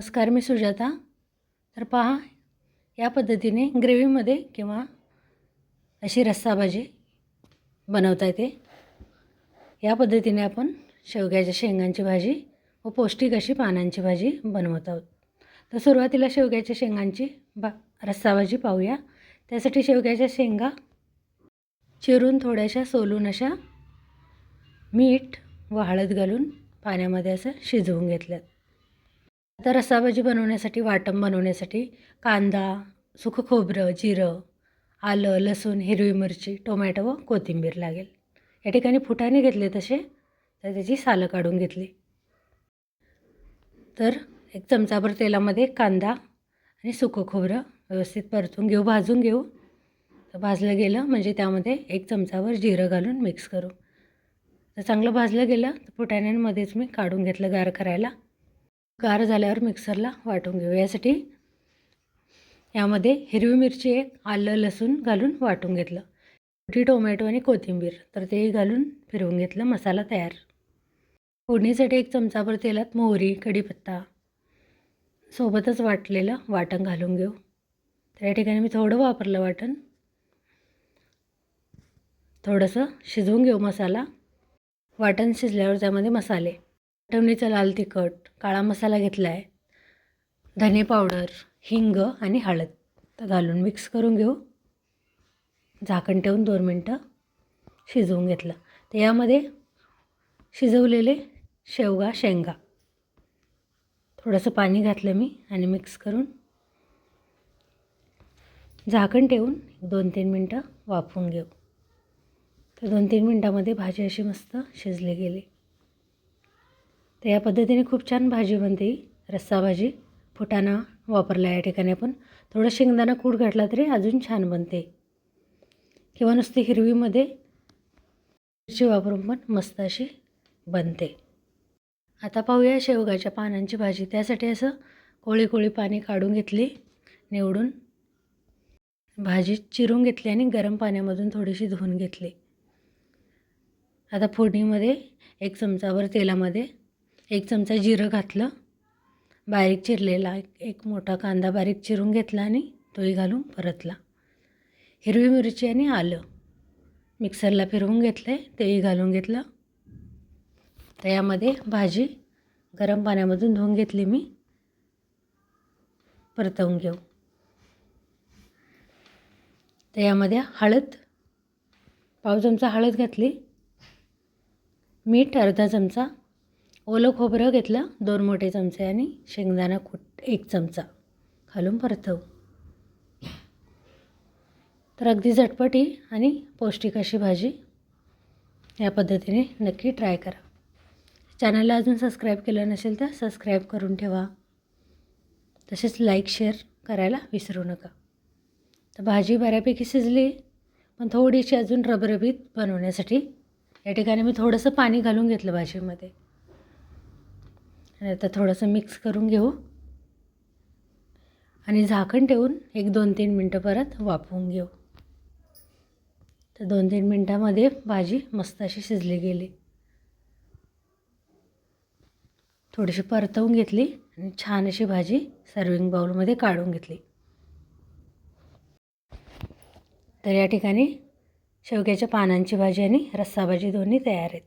नमस्कार मी सुजाता. तर पहा या पद्धतीने ग्रेव्हीमध्ये किंवा अशी रस्सा भाजी बनवता येते. या पद्धतीने आपण शेवग्याच्या शेंगांची भाजी व पौष्टिक अशी पानांची भाजी बनवत आहोत. तर सुरुवातीला शेवग्याच्या शेंगांची बा रस्सा भाजी पाहूया. त्यासाठी शेवग्याच्या शेंगा चिरून थोड्याशा सोलून अशा मीठ व हळद घालून पाण्यामध्ये असं शिजवून घेतल्यात. आता रस्साभाजी बनवण्यासाठी वाटण बनवण्यासाठी कांदा सुकं खोबरं जिरं आलं लसूण हिरवी मिरची टोमॅटो व कोथिंबीर लागेल. या ठिकाणी फुटाने घेतले तसे तर त्याची सालं काढून घेतली. तर एक चमचाभर तेलामध्ये कांदा आणि सुकं खोबरं व्यवस्थित परतून घेऊ भाजून घेऊ. तर भाजलं गेलं म्हणजे त्यामध्ये एक चमचाभर जिरं घालून मिक्स करू. तर चांगलं भाजलं गेलं तर फुटाण्यांमध्येच मी काढून घेतलं गार करायला. गार झाल्यावर मिक्सरला वाटून घेऊ. यासाठी यामध्ये हिरवी मिरची एक आलं लसूण घालून वाटून घेतलं. मोठी टोमॅटो आणि कोथिंबीर तर तेही घालून फिरवून घेतलं. मसाला तयार. फोडणीसाठी एक चमचाभर तेलात मोहरी कढीपत्ता सोबतच वाटलेलं वाटण घालून घेऊ. तर या ठिकाणी मी थोडं वापरलं वाटण. थोडंसं शिजवून घेऊ मसाला. वाटण शिजल्यावर त्यामध्ये मसाले. आठवणीचं लाल तिखट काळा मसाला घेतला आहे धने पावडर हिंग आणि हळद. तर घालून मिक्स करून घेऊ. झाकण ठेवून दोन मिनटं शिजवून घेतलं. तर यामध्ये शिजवलेले शेवगा शेंगा. थोडंसं पाणी घातलं मी आणि मिक्स करून झाकण ठेवून दोन तीन मिनटं वाफवून घेऊ. तर दोन तीन मिनटामध्ये भाजी अशी मस्त शिजली गेली. तर या पद्धतीने खूप छान भाजी बनते रस्सा भाजी. फुटाणा वापरला या ठिकाणी आपण. थोडं शेंगदाणा कूट घातला तरी अजून छान बनते. किंवा नुसती हिरवीमध्ये मिरची वापरून पण मस्त अशी बनते. आता पाहूया शेवगाच्या पानांची भाजी. त्यासाठी असं कोळी कोळी पाणी काढून घेतली निवडून भाजी चिरून घेतली आणि गरम पाण्यामधून थोडीशी धुवून घेतली. आता फोडणीमध्ये एक चमचाभर तेलामध्ये एक चमचा जिरं घातलं. बारीक चिरलेला एक मोठा कांदा बारीक चिरून घेतला आणि तोही घालून परतला. हिरवी मिरची आणि आलं. मिक्सरला फिरवून घेतलं आहे तेही घालून घेतलं. तर यामध्ये भाजी गरम पाण्यामधून धुवून घेतली मी. परतवून घेऊ. तर यामध्ये हळद पाव चमचा हळद घातली. मीठ अर्धा चमचा ओलं खोबरं घेतलं दोन मोठे चमचे आणि शेंगदाणा कुट एक चमचा. घालून परतवू. तर अगदी झटपटी आणि पौष्टिक अशी भाजी या पद्धतीने नक्की ट्राय करा. चॅनलला अजून सबस्क्राईब केलं नसेल तर सबस्क्राईब करून ठेवा. तसेच लाईक शेअर करायला विसरू नका. तर भाजी बऱ्यापैकी शिजली पण थोडीशी अजून रबरबीत बनवण्यासाठी या ठिकाणी मी थोडंसं पाणी घालून घेतलं भाजीमध्ये. आणि आता थोडंसं मिक्स करून घेऊ. आणि झाकण ठेवून एक दोन तीन मिनटं परत वाफवून घेऊ. तर दोन तीन मिनटामध्ये भाजी मस्त अशी शिजली गेली. थोडीशी परतवून घेतली आणि छान अशी भाजी सर्विंग बाउलमध्ये काढून घेतली. तर या ठिकाणी शेवग्याच्या पानांची भाजी आणि रस्सा भाजी दोन्ही तयार आहेत.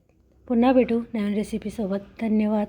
पुन्हा भेटू नवीन रेसिपीसोबत धन्यवाद.